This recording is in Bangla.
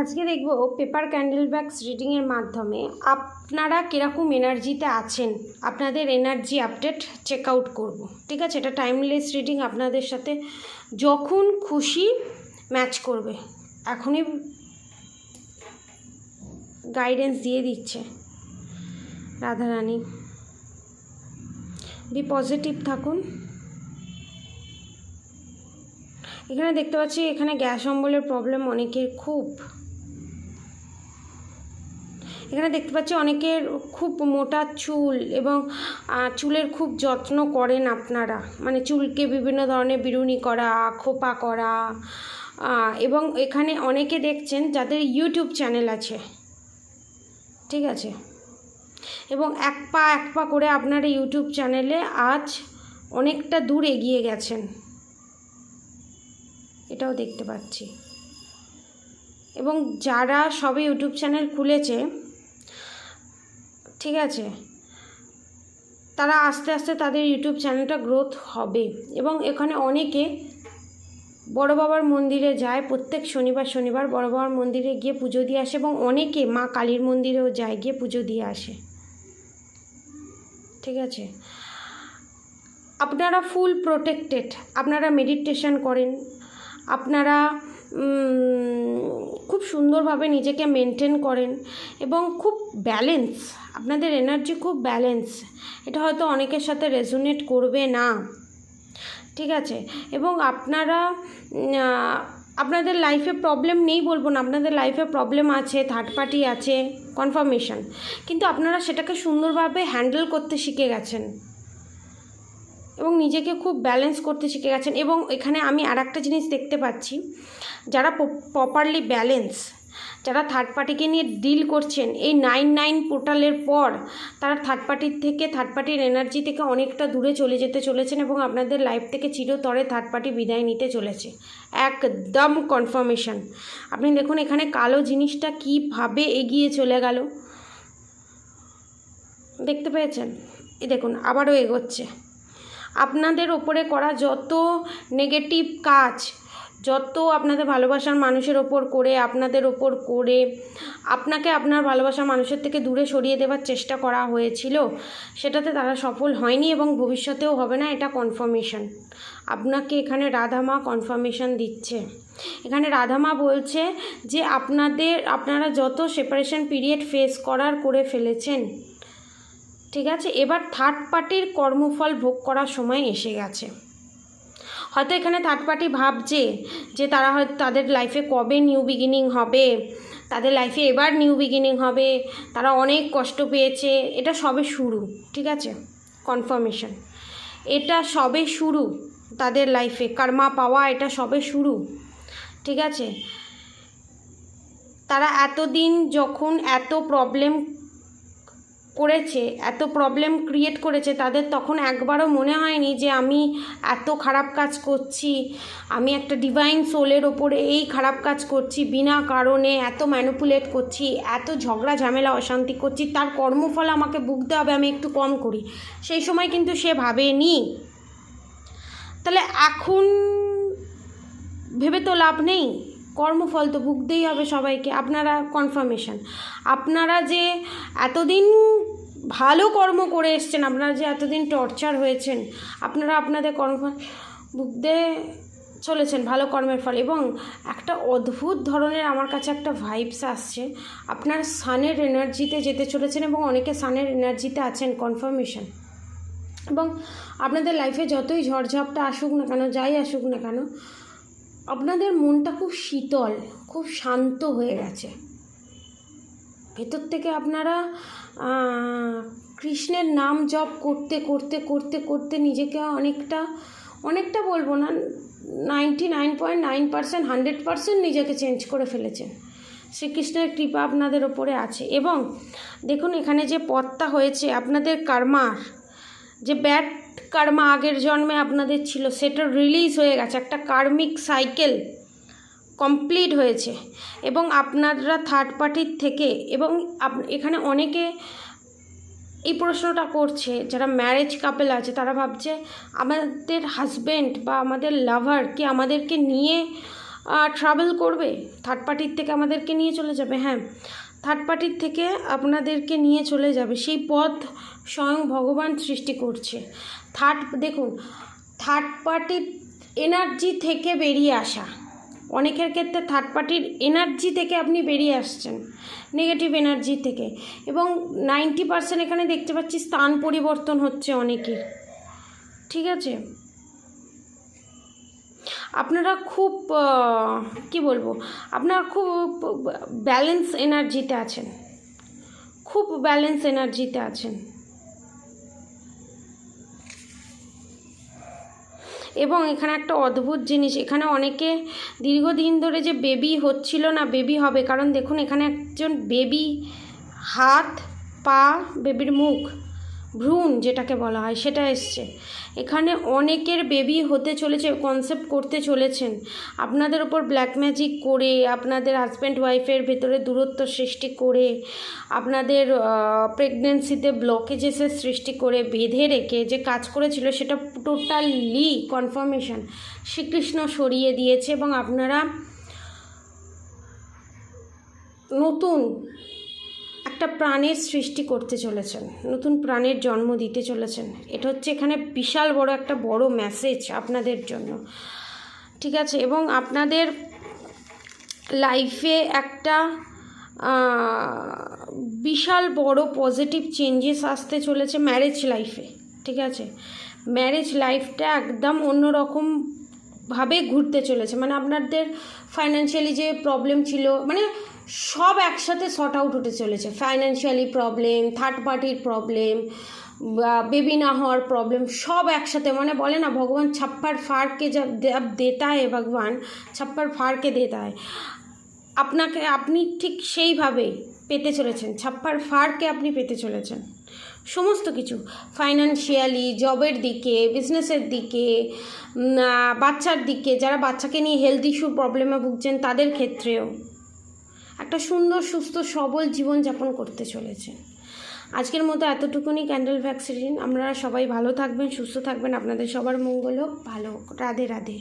আজকে দেখব পেপার ক্যান্ডেল ব্যাগস রিডিংয়ের মাধ্যমে। আপনারা কীরকম এনার্জিতে আছেন? আপনাদের এনার্জি আপডেট চেক আউট করব। ঠিক আছে? এটা টাইমলেস রিডিং আপনাদের সাথে যখন খুশি ম্যাচ করবে। এখনই গাইডেন্স দিয়ে দিচ্ছে। রাধারানী বি পজিটিভ থাকুন। এখানে দেখতে পাচ্ছি, এখানে গ্যাস অম্বলের প্রবলেম অনেকের খুব। এখানে দেখতে পাচ্ছি অনেকের খুব মোটা চুল এবং চুলের খুব যত্ন করেন আপনারা। মানে চুলকে বিভিন্ন ধরনের বিরুনি করা, খোপা করা এবং এখানে অনেকে দেখছেন যাদের ইউটিউব চ্যানেল আছে। ঠিক আছে? এবং এক পা এক পা করে আপনার ইউটিউব চ্যানেলে আজ অনেকটা দূর এগিয়ে গেছেন। এটাও দেখতে পাচ্ছি। এবং যারা সবে ইউটিউব চ্যানেল খুলেছে ঠিক আছে। তারা আস্তে আস্তে তাদের ইউটিউব চ্যানেলটা গ্রোথ হবে এবং এখানে অনেকে বড় বাবার মন্দিরে যায়, প্রত্যেক শনিবার শনিবার বড় বাবার মন্দিরে গিয়ে পুজো দিয়ে আসে এবং অনেকে মা কালীর মন্দিরেও যায়, গিয়ে পুজো দিয়ে আসে। ঠিক আছে? আপনারা ফুল প্রোটেক্টেড আপনারা মেডিটেশন করেন, আপনারা খুব সুন্দরভাবে নিজেকে মেনটেন করেন এবং খুব ব্যালেন্স আপনাদের এনার্জি খুব ব্যালেন্স এটা হয়তো অনেকের সাথে রেজোনেট করবে না। ঠিক আছে? এবং আপনারা আপনাদের লাইফে প্রবলেম নেই বলব না। আপনাদের লাইফে প্রবলেম আছে থার্ড পার্টি আছে কনফার্মেশন কিন্তু আপনারা সেটাকে সুন্দরভাবে হ্যান্ডেল করতে শিখে গেছেন। এবং নিজেকে খুব ব্যালেন্স করতে শিখে গেছেন। এবং এখানে আমি আর একটা জিনিস দেখতে পাচ্ছি। যারা প্রপারলি ব্যালেন্স যারা থার্ড পার্টিকে নিয়ে ডিল করছেন, এই নাইন নাইন পোর্টালের পর তারা থার্ড পার্টির থেকে থার্ড পার্টির এনার্জি থেকে অনেকটা দূরে চলে যেতে চলেছেন এবং আপনাদের লাইফ থেকে চিরতরে থার্ড পার্টি বিদায় নিতে চলেছে। একদম কনফার্মেশন আপনি দেখুন এখানে কালো জিনিসটা কীভাবে এগিয়ে চলে গেল। দেখতে পেয়েছেন? এই দেখুন, আবারও এগোচ্ছে। আপনাদের ওপরে করা যত নেগেটিভ কাজ যত আপনাদের ভালোবাসার মানুষের ওপর করে, আপনাদের ওপর করে, আপনাকে আপনার ভালোবাসার মানুষের থেকে দূরে সরিয়ে দেওয়ার চেষ্টা করা হয়েছিল, সেটাতে তারা সফল হয়নি এবং ভবিষ্যতেও হবে না এটা কনফার্মেশন আপনাকে এখানে রাধামা কনফার্মেশন দিচ্ছে। এখানে রাধামা বলছে যে আপনাদের, আপনারা যত সেপারেশন পিরিয়ড ফেস করার করে ফেলেছেন, ঠিক আছে? এবার থার্ড পার্টির কর্মফল ভোগ করার সময় এসে গেছে। হয়তো এখানে থার্ড পার্টি ভাবছে যে তারা হয়তো তাদের লাইফে কবে নিউ বিগিনিং হবে, তাদের লাইফে এবার নিউ বিগিনিং হবে, তারা অনেক কষ্ট পেয়েছে, এটা সবে শুরু, ঠিক আছে? কনফার্মেশন এটা সবে শুরু তাদের লাইফে কর্মা পাওয়া এটা সবে শুরু, ঠিক আছে? তারা এতদিন যখন এত প্রবলেম করেছে, এত প্রবলেম ক্রিয়েট করেছে, তাদের তখন একবারও মনে হয়নি যে আমি এত খারাপ কাজ করছি। আমি একটা ডিভাইন সোলের ওপরে এই খারাপ কাজ করছি, বিনা কারণে এত ম্যানুপুলেট করছি, এত ঝগড়া, ঝামেলা, অশান্তি করছি, তার কর্মফল আমাকে ভুগতে হবে, আমি একটু কম করি। সেই সময় কিন্তু সে ভাবেনি। তাহলে এখন ভেবে তো লাভ নেই। কর্মফল তো ভুগতেই হবে সবাইকে। আপনারা কনফার্মেশন আপনারা যে এতদিন ভালো কর্ম করে এসছেন, আপনারা যে এতদিন টর্চার হয়েছেন, আপনারা আপনাদের কর্ম ভুগতে চলেছেন ভালো কর্মের ফল। এবং একটা অদ্ভুত ধরনের আমার কাছে একটা ভাইবস আসছে। আপনার সানের এনার্জিতে যেতে চলেছেন এবং অনেকে সানের এনার্জিতে আছেন কনফার্মেশন এবং আপনাদের লাইফে যতই ঝড়ঝাপটা আসুক না কেন, যাই আসুক না কেন আপনাদের মনটা খুব শীতল, খুব শান্ত হয়ে গেছে। ভেতর থেকে আপনারা কৃষ্ণের নাম জপ করতে করতে করতে করতে নিজেকে অনেকটা অনেকটা বলব না ninety nine point nine percent hundred percent নিজেকে চেঞ্জ করে ফেলেছেন শ্রীকৃষ্ণের কৃপা আপনাদের ওপরে আছে। এবং দেখুন, এখানে যে পথটা হয়েছে, আপনাদের কর্মার, যে ব্যাড কর্মা আগের জন্মে আপনাদের ছিল। সেটা রিলিজ হয়ে গেছে। একটা কার্মিক সাইকেল কমপ্লিট হয়েছে। এবং আপনারা থার্ড পার্টির থেকে এবং এখানে অনেকে এই প্রশ্নটা করছে, যারা ম্যারেজ কাপেল আছে, তারা ভাবছে, আমাদের হাজব্যান্ড বা আমাদের লাভার কি আমাদেরকে নিয়ে ট্রাভেল করবে? থার্ড পার্টির থেকে আমাদেরকে নিয়ে চলে যাবে? হ্যাঁ। থার্ড পার্টির থেকে আপনাদেরকে নিয়ে চলে যাবে। সেই পথ স্বয়ং ভগবান সৃষ্টি করছে। থার্ড, দেখুন, থার্ড পার্টির এনার্জি থেকে বেরিয়ে আসা। অনেকের ক্ষেত্রে থার্ড পার্টির এনার্জি থেকে আপনি বেরিয়ে আসছেন, নেগেটিভ এনার্জি থেকে। এবং নাইনটি পার্সেন্ট এখানে দেখতে পাচ্ছি স্থান পরিবর্তন হচ্ছে অনেকের। ঠিক আছে? আপনারা খুব কি বলব, আপনারা খুব ব্যালেন্স এনার্জিতে আছেন। খুব ব্যালেন্স এনার্জিতে আছেন। এবং এখানে একটা অদ্ভুত জিনিস, এখানে অনেকে দীর্ঘদিন ধরে যে বেবি হচ্ছিল না বেবি হবে। কারণ দেখুন, এখানে একজন বেবি হাত, পা বেবির মুখ। ভ্রূণ যেটাকে বলা হয়, সেটা এসছে। এখানে অনেকের বেবি হতে চলেছে কনসেপ্ট করতে চলেছেন। আপনাদের ওপর ব্ল্যাক ম্যাজিক করে, আপনাদের হাজব্যান্ড ওয়াইফের ভেতরে দূরত্ব সৃষ্টি করে, আপনাদের প্রেগনেন্সিতে ব্লকেজেসের সৃষ্টি করে বেঁধে রেখে যে কাজ করেছিল, সেটা টোটালি কনফার্মেশন শ্রীকৃষ্ণ সরিয়ে দিয়েছে এবং আপনারা নতুন একটা প্রাণের সৃষ্টি করতে চলেছেন, নতুন প্রাণের জন্ম দিতে চলেছেন। এটা হচ্ছে এখানে বিশাল বড় একটা বড় মেসেজ আপনাদের জন্য। ঠিক আছে? এবং আপনাদের লাইফে একটা বিশাল বড় পজিটিভ চেঞ্জেস আসতে চলেছে ম্যারেজ লাইফে ঠিক আছে? ম্যারেজ লাইফটা একদম অন্যরকম ভাবে ঘুরতে চলেছে। মানে আপনাদের ফাইন্যান্সিয়ালি যে প্রবলেম ছিল মানে সব একসাথে শর্ট আউট হতে চলেছে। ফাইন্যান্সিয়ালি প্রবলেম থার্ড পার্টির প্রবলেম বেবি না হওয়ার প্রবলেম সব একসাথে। মানে বলে না, ভগবান ছাপ্পার ফারকে যা দেতা হয় ভগবান, ছাপ্পার ফারকে দেতা হয় আপনাকে, আপনি ঠিক সেইভাবে পেতে চলেছেন। ছাপ্পার ফারকে আপনি পেতে চলেছেন। সমস্ত কিছু। ফাইন্যান্সিয়ালি জবের দিকে বিজনেসের দিকে বাচ্চার দিকে, যারা বাচ্চাকে নিয়ে হেলথ ইস্যু প্রবলেমে ভুগছেন, তাদের ক্ষেত্রেও একটা সুন্দর, সুস্থ, সবল জীবনযাপন করতে চলেছেন আজকের মতো এতটুকুনি ক্যান্ডেল ভ্যাকসিন আমরা সবাই ভালো থাকবেন, সুস্থ থাকবেন। আপনাদের সবার মঙ্গল হোক। ভালো হোক। রাধে রাধে।